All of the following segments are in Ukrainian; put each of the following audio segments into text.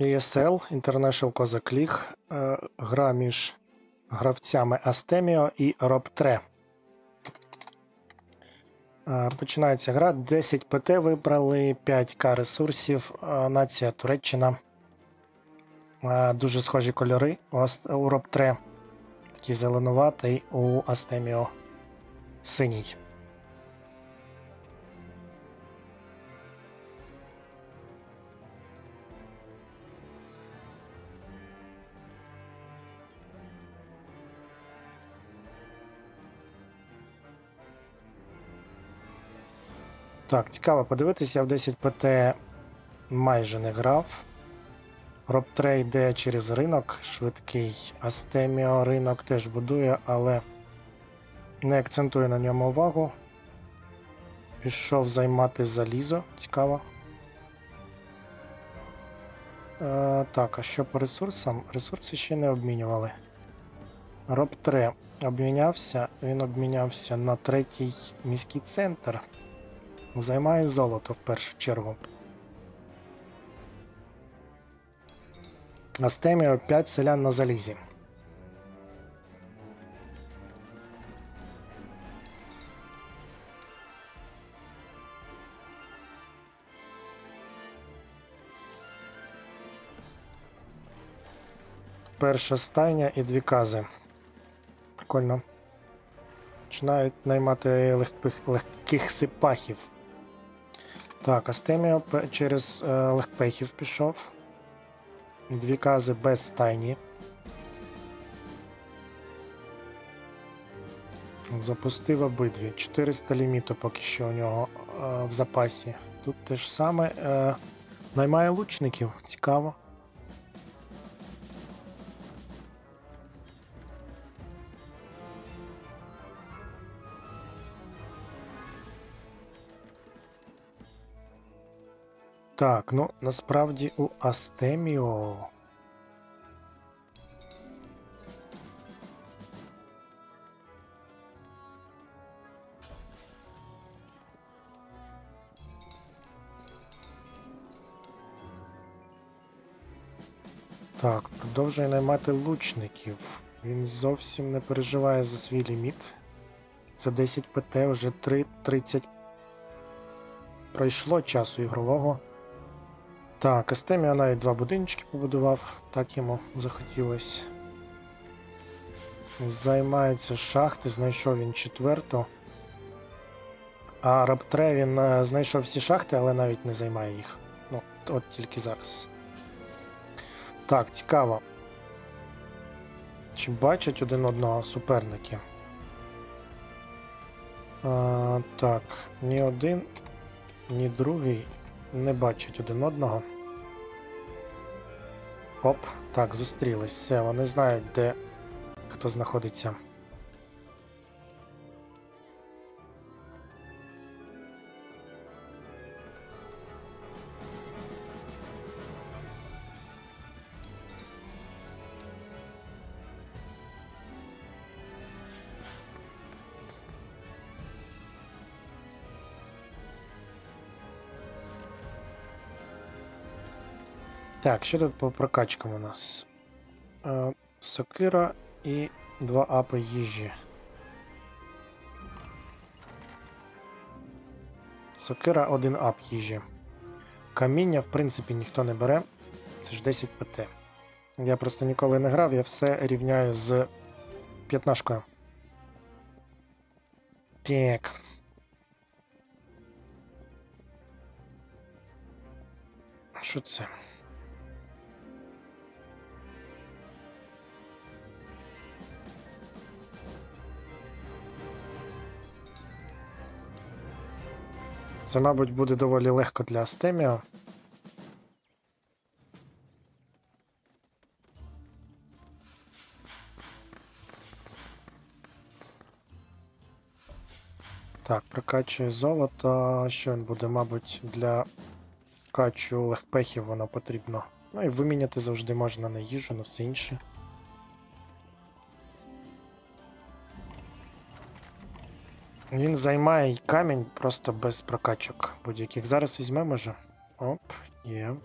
ESL International Cossack League. е, Гра між гравцями Астеміо і Робтре. Починається гра. 10 ПТ вибрали, 5К ресурсів. е, Нація Туреччина. Е, Дуже схожі кольори у Робтре. Такий зеленуватий, у Астеміо синій. Так, цікаво подивитися, я в 10 ПТ майже не грав. Робтре йде через ринок, швидкий. Астеміо ринок теж будує, але не акцентує на ньому увагу. Пішов займати залізо, цікаво. Е, так, а що по ресурсам? Ресурси ще не обмінювали. Робтре обмінявся, він обмінявся на третій міський центр. Займає золото в першу чергу. Астеміо 5 селян на залізі. Перша стайня і дві кази. Прикольно. Починають наймати легких, легких сипахів. Так, Астеміо через е, легпехів пішов. Дві кази без стайні. Запустив обидві. 400 ліміту поки що у нього е, в запасі. Тут те ж саме. Е, наймає лучників. Цікаво. Так, ну насправді у Астеміо. Так, продовжує наймати лучників. Він зовсім не переживає за свій ліміт. Це 10 ПТ, вже 3.30 пройшло часу ігрового. Так, Астеміо навіть два будиночки побудував, так йому захотілося. Займається шахти, знайшов він четверту. А Раптре він е, знайшов всі шахти, але навіть не займає їх. Ну, от тільки зараз. Так, цікаво. Чи бачать один одного суперники? А, так, ні один, ні другий не бачать один одного. Оп, так, зустрілись. Все, вони знають, де хто знаходиться. Так, що тут по прокачкам у нас? Е, сокира і два апи їжі. Сокира, один ап їжі. Каміння, в принципі, ніхто не бере. Це ж 10 ПТ. Я просто ніколи не грав, я все рівняю з п'ятнашкою. Так. Що це? Це, мабуть, буде доволі легко для Астеміо. Так, прокачує золото. Що він буде, мабуть, для качу легпехів воно потрібно. Ну і виміняти завжди можна на їжу, на все інше. Він займає камінь просто без прокачок будь-яких. Зараз візьмемо вже. Оп, є.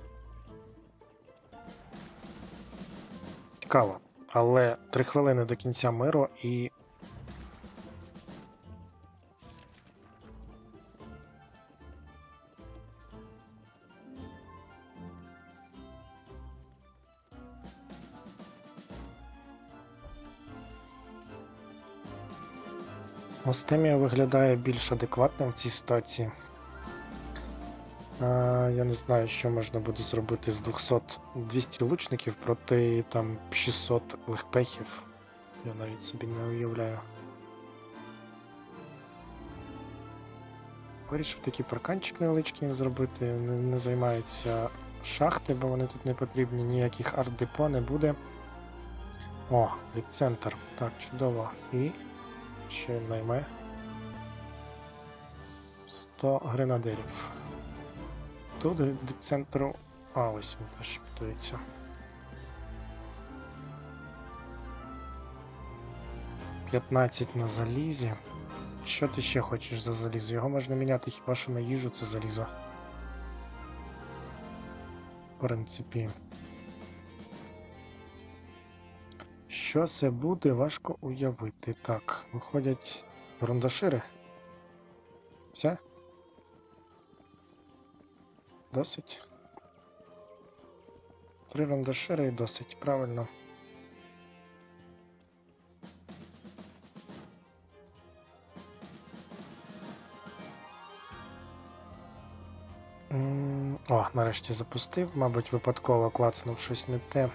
Цікаво. Але три хвилини до кінця миру і Остемія виглядає більш адекватним в цій ситуації. Я не знаю, що можна буде зробити з 200 200 лучників проти там 600 легпехів. Я навіть собі не уявляю. Вирішив такий парканчик невеличкий зробити. Не, не займаються шахти, бо вони тут не потрібні, ніяких арт-депо не буде. О, центр. Так, чудово. І ще найме 100 гренадерів. Тут до центру. А, ось він теж будується. П'ятнадцять на залізі. Що ти ще хочеш за залізо? Його можна міняти хіба що на їжу це залізо. В принципі. Що це буде, важко уявити. Так, виходять рундашири. Все? Досить. Три рундашири і досить, правильно. О, нарешті запустив, мабуть, випадково клацнув щось не те.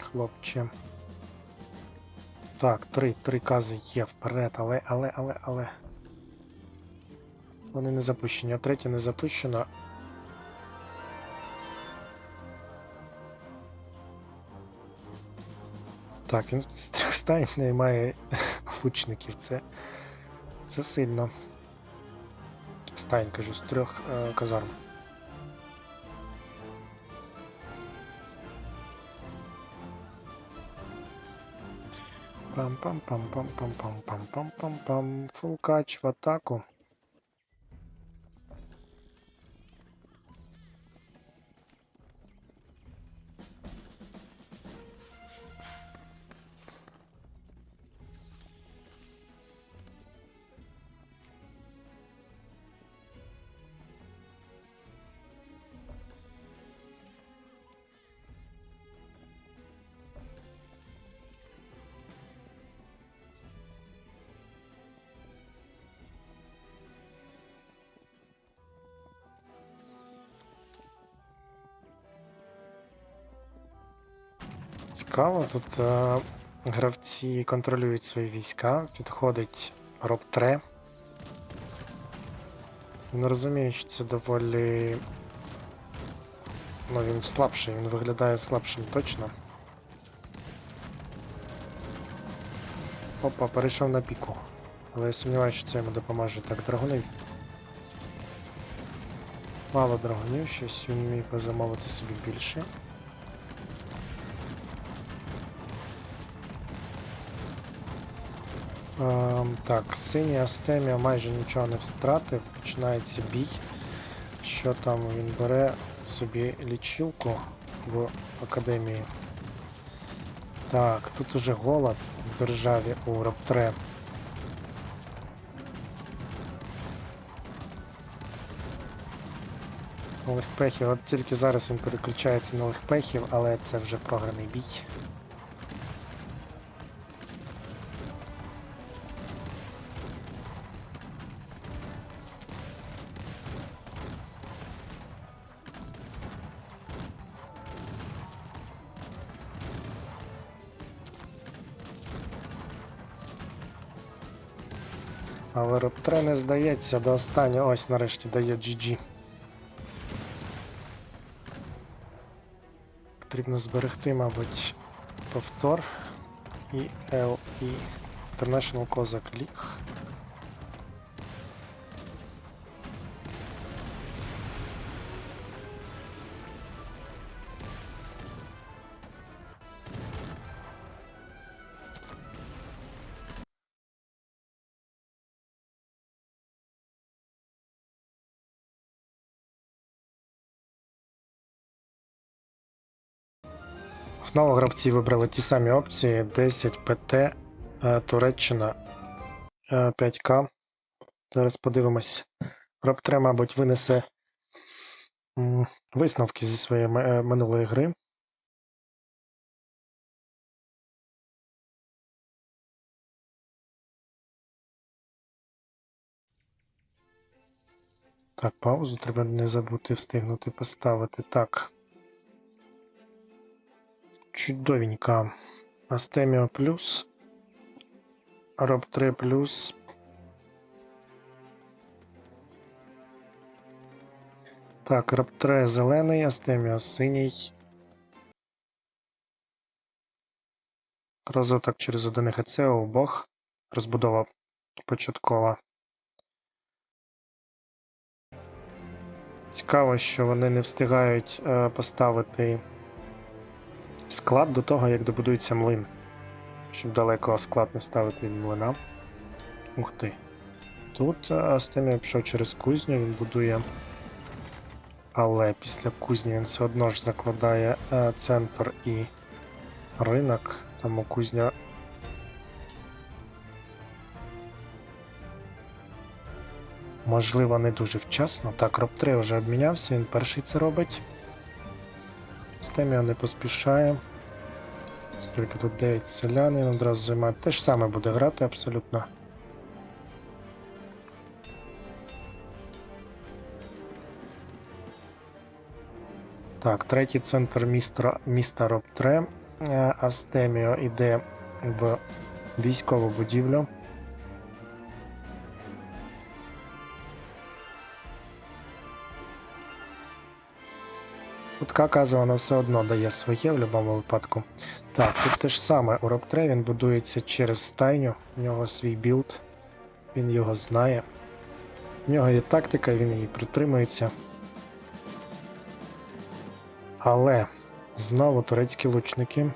Хлопче. Так, три, три кази є вперед, але, але, але, але. Вони не запущені, а третя не запущена. Так, він з трьох стайн не має лучників. Це. Це сильно. Стайн, кажу, з трьох е, казарм. Пам-пам-пам-пам-пам-пам-пам-пам-пам. Фулкач в атаку. Цікаво, тут е, гравці контролюють свої війська, підходить Роб-Тре. Він розуміє, що це доволі. Ну, він слабший, він виглядає слабшим точно. Опа, перейшов на піку. Але я сумніваюся, що це йому допоможе. Так, драгуни. Мало драгунів, щось він міг би собі більше. Так, синій Астемія майже нічого не втратив, починається бій. Що там він бере собі лічилку в академії. Так, тут уже голод в державі у Раптре. Легпехів, от тільки зараз він переключається на легпехів, але це вже програний бій. Здається до останнього. Ось нарешті дає GG. Потрібно зберегти, мабуть, повтор і L і International Cossack League. Знову гравці вибрали ті самі опції: 10 ПТ, е, Туреччина е, 5К. Зараз подивимось. Роптре, мабуть, винесе висновки зі своєї е, минулої гри. Так, паузу треба не забути встигнути поставити. Так. Чудовенько. Астеміо плюс. 3 плюс. Так, 3 зелений, Астеміо синій. Розвиток через один у обох. Розбудова початкова. Цікаво, що вони не встигають е, поставити склад до того, як добудується млин. Щоб далеко склад не ставити від млина. Ух ти. Тут е, Астемія пішов через кузню, він будує. Але після кузні він все одно ж закладає е, центр і ринок, тому кузня. Можливо, не дуже вчасно. Так, Роб 3 вже обмінявся, він перший це робить. Стеміо не поспішає. Скільки тут 9 селян, він одразу займає. Те ж саме буде грати абсолютно. Так, третій центр міста, міста Роптре. Е, Астеміо йде в військову будівлю. Кутка каза вона все одно дає своє в будь-якому випадку. Так, тут те ж саме у Роптре він будується через стайню, у нього свій білд, він його знає. У нього є тактика, він її притримується. Але знову турецькі лучники.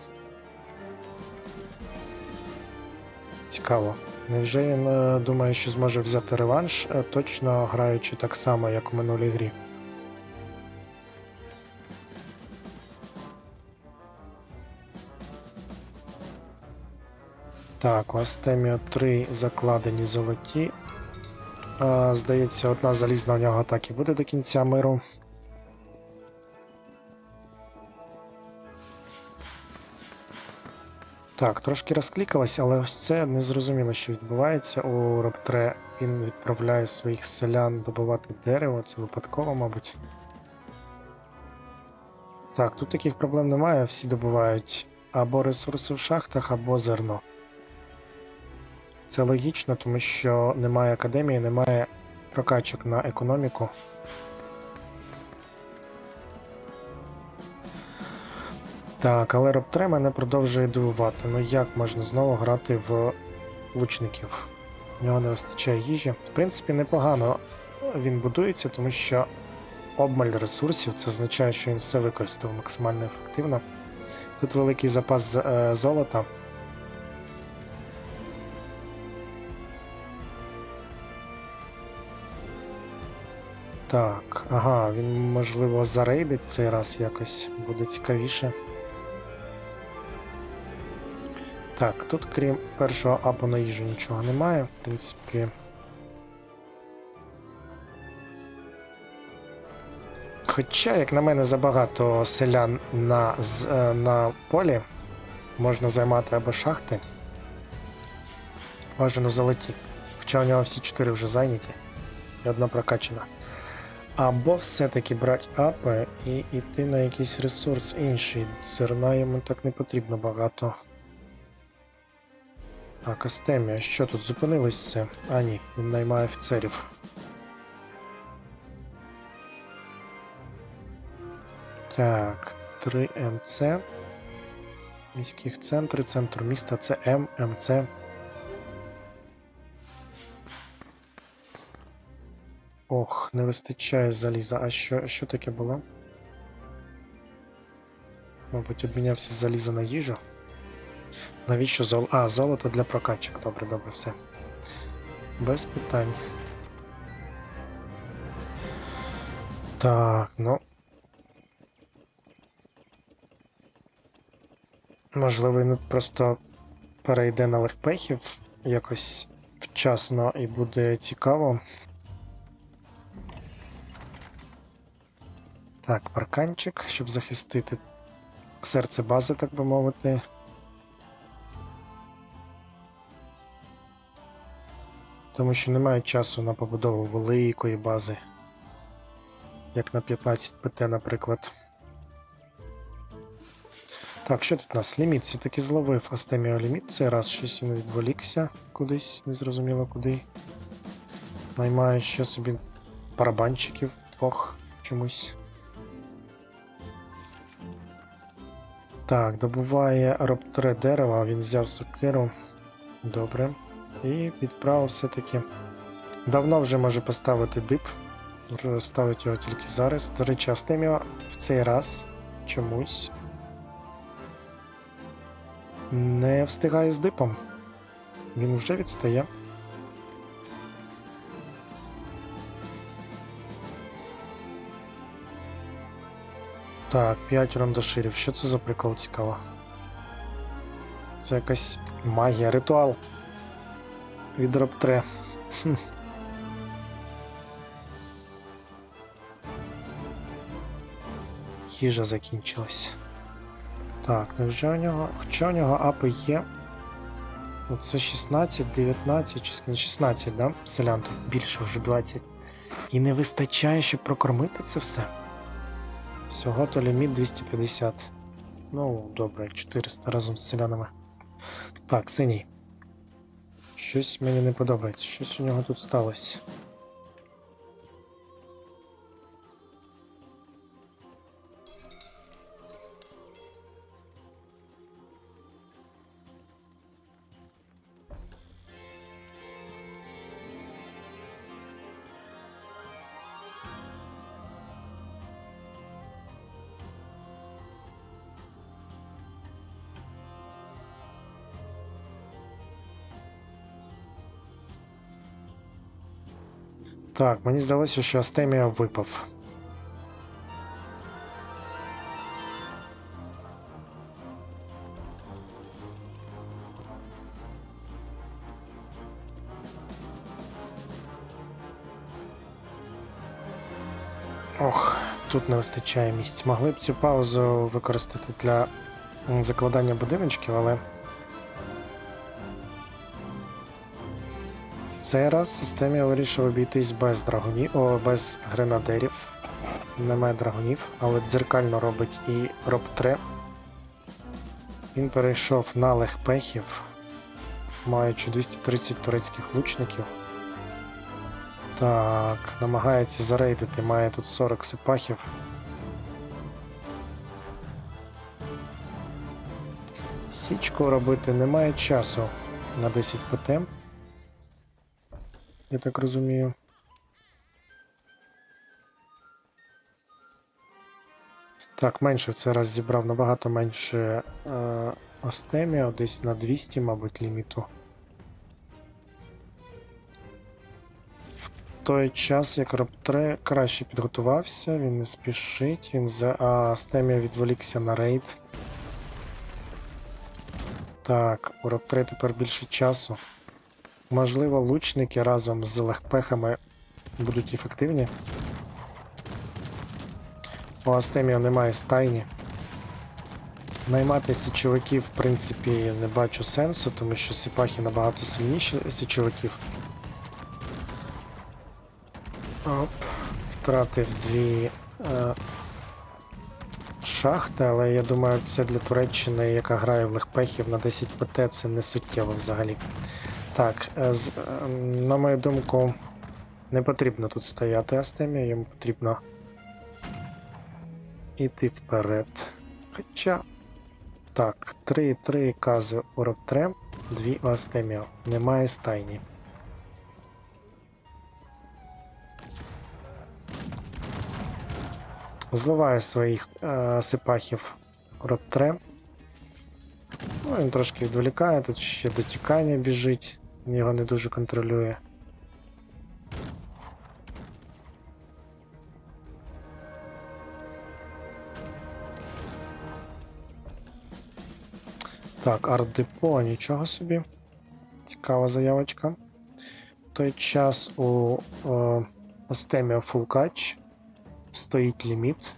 Цікаво. Невже він е, думає, що зможе взяти реванш, е, точно граючи так само, як у минулій грі? Так, у Астеміо 3 закладені золоті. Е, Здається, одна залізна у нього так і буде до кінця миру. Так, трошки розклікалось, але ось це не зрозуміло, що відбувається. У Роптре він відправляє своїх селян добувати дерево, це випадково, мабуть. Так, тут таких проблем немає, всі добувають або ресурси в шахтах, або зерно. Це логічно, тому що немає академії, немає прокачок на економіку. Так, але Роптре мене продовжує дивувати. Ну як можна знову грати в лучників? У нього не вистачає їжі. В принципі, непогано він будується, тому що обмаль ресурсів це означає, що він все використав максимально ефективно. Тут великий запас е, золота. Так, ага, він можливо зарейдить цей раз якось, буде цікавіше. Так, тут крім першого апу на їжу нічого немає, в принципі. Хоча, як на мене, забагато селян на, е, на полі можна займати або шахти. Бажано золоті. Хоча у нього всі чотири вже зайняті і одна прокачана. Або все-таки брати апи і йти на якийсь ресурс інший. Зерна йому так не потрібно багато. Так, Астемія, що тут зупинилось це? А ні, він наймає офіцерів. Так, 3 МЦ. Міських центри, центр міста це М, Не вистачає заліза. А що, що таке було? Мабуть, обмінявся заліза на їжу. Навіщо золото? А, золото для прокачок. Добре, добре, все. Без питань. Так, ну. Можливо, він просто перейде на легпехів якось вчасно і буде цікаво. Так, парканчик, щоб захистити серце бази, так би мовити. Тому що немає часу на побудову великої бази, як на 15 ПТ, наприклад. Так, що тут у нас? Ліміт все-таки зловив Астеміо ліміт. Цей раз щось він відволікся кудись, незрозуміло куди. Наймає ще собі барабанчиків двох чомусь. Так, добуває роптре дерева, він взяв сокиру. Добре. І відправив все-таки. Давно вже може поставити дип. Ставить його тільки зараз. До речі, Астеміо в цей раз чомусь не встигає з дипом. Він вже відстає. Так, 5 рандоширів. Що це за прикол цікаво? Це якась магія, ритуал. Від Роптре. Хм. Їжа закінчилась. Так, невже у нього. Хоча у нього апи є. Оце 16, 19, чи скільки? 16, да? Селян тут більше вже 20. І не вистачає, щоб прокормити це все. Всього то ліміт 250. Ну, добре, 400 разом з селянами. Так, синій. Щось мені не подобається. Щось у нього тут сталося. Так, мені здалося, що Астемія випав. Ох, тут не вистачає місць. Могли б цю паузу використати для закладання будиночків, але. Цей раз системі вирішив обійтись без драгунів, о, без гренадерів. Немає драгунів, але дзеркально робить і Роб-3. Він перейшов на легпехів, маючи 230 турецьких лучників. Так, намагається зарейдити, має тут 40 сипахів. Січку робити немає часу на 10 ПТ. Я так розумію. Так, менше в цей раз зібрав набагато менше е, Астеміо, десь на 200, мабуть, ліміту. В той час, як Роптре краще підготувався, він не спішить, він за а Астеміо відволікся на рейд. Так, у Роптре тепер більше часу. Можливо, лучники разом з легпехами будуть ефективні. У Астеміо немає стайні. Наймати січовиків, в принципі, не бачу сенсу, тому що сипахи набагато сильніші січовиків. Оп, втратив дві е, шахти, але я думаю, це для Туреччини, яка грає в легпехів на 10 ПТ, це не суттєво взагалі. Так, е, з, е, на мою думку, не потрібно тут стояти Астемі, йому потрібно йти вперед. Хоча. Так, 3-3 кази у Роптре, 2 у Астеміо. Немає стайні. Зливає своїх е, сипахів у Ну, він трошки відволікає, тут ще дотікання біжить, він його не дуже контролює. Так, арт-депо, нічого собі. Цікава заявочка. В той час у е, Astemio Full Catch стоїть ліміт.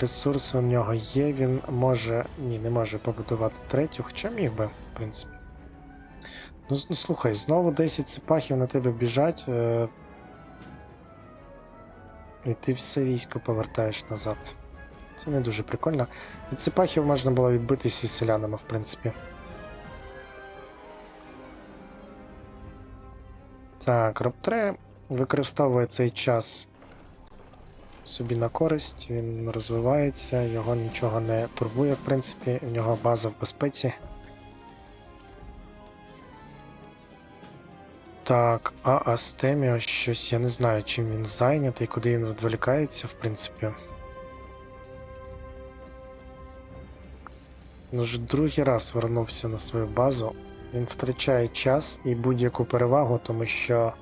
Ресурси у нього є, він може. Ні, не може побудувати третю, хоча міг би, в принципі. Ну, ну слухай, знову 10 сипахів на тебе біжать. Е... І ти все військо повертаєш назад. Це не дуже прикольно. Від сипахів можна було відбитися і селянами, в принципі. Так, Роптре використовує цей час собі на користь, він розвивається, його нічого не турбує, в принципі, в нього база в безпеці. Так, а Астеміо щось, я не знаю, чим він зайнятий, куди він відволікається, в принципі. Ну ж другий раз вернувся на свою базу. Він втрачає час і будь-яку перевагу, тому що.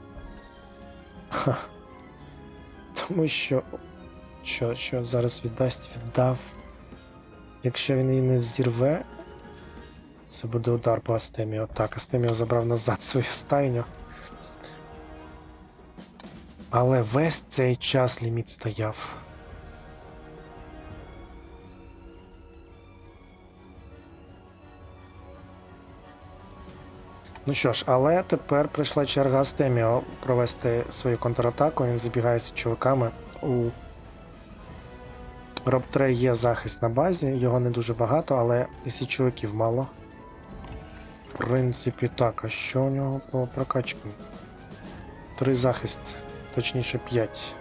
Ха. Тому що. Що, що зараз віддасть, віддав. Якщо він її не взірве, це буде удар по Астеміо. Так, Астеміо забрав назад свою стайню. Але весь цей час ліміт стояв. Ну що ж, але тепер прийшла черга Астеміо провести свою контратаку. Він забігає з чуваками. У Робтре є захист на базі, його не дуже багато, але і чуваків мало. В принципі, так, а що у нього по прокачкам? Три захист, точніше п'ять.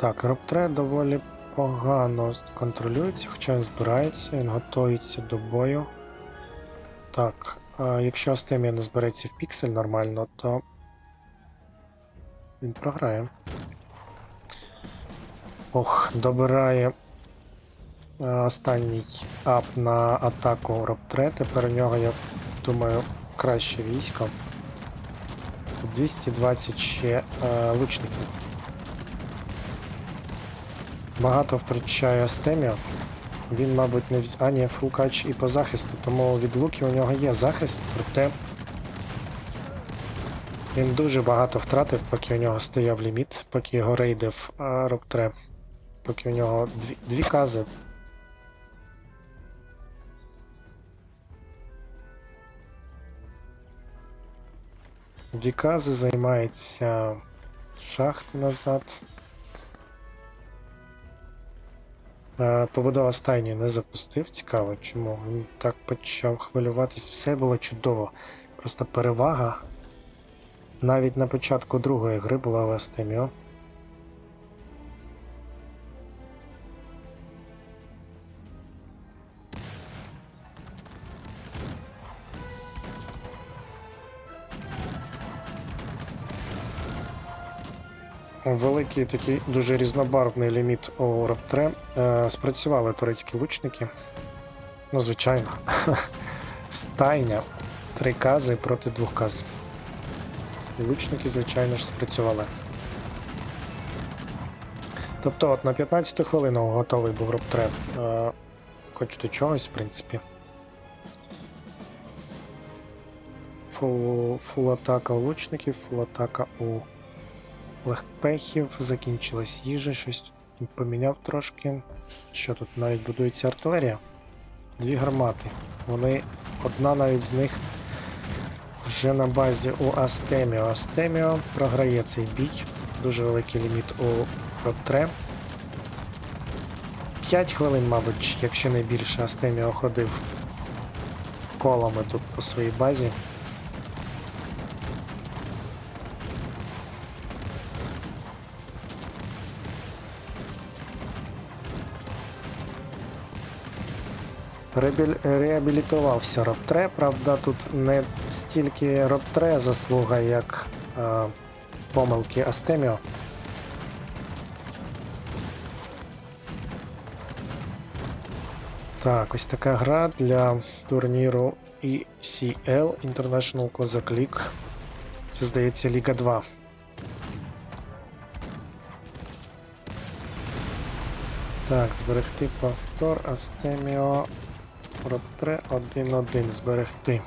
Так, Робтре доволі погано контролюється, хоча збирається, він готується до бою. Так, а якщо Астемія не збереться в піксель нормально, то він програє. Ох, добирає е, останній ап на атаку Робтре. Тепер у нього, я думаю, краще військо. 220 ще е, лучників. Багато втрачає Астеміо. Він, мабуть, не вз... А, ні, фулкач і по захисту, тому від луків у нього є захист, проте він дуже багато втратив, поки у нього стояв ліміт, поки його рейдив а, Роктре. Поки у нього дві, дві кази. Дві кази займається шахти назад. Е, Побудова стайні не запустив, цікаво, чому. Він так почав хвилюватись, все було чудово. Просто перевага. Навіть на початку другої гри була в Астеміо. Великий такий дуже різнобарвний ліміт у Раптре. Спрацювали турецькі лучники. Ну, звичайно. Стайня. Три кази проти двох каз. І лучники, звичайно ж, спрацювали. Тобто, от на 15 хвилину готовий був Раптре. Е, хоч до чогось, в принципі. Фул, фул атака у лучників, фул атака у легпехів, закінчилась їжа, щось поміняв трошки. Що тут навіть будується артилерія? Дві гармати. Вони. Одна навіть з них вже на базі у Астеміо. Астеміо програє цей бій. Дуже великий ліміт у Ротре. 5 хвилин, мабуть, якщо не більше, Астеміо ходив колами тут по своїй базі. Реабілітувався Роптре, правда, тут не стільки Роптре заслуга, як е, помилки Астеміо. Так, ось така гра для турніру ECL International Cossack League. Це здається Ліга 2. Так, зберегти повтор, Астеміо. Роптре 1-1 зберегти.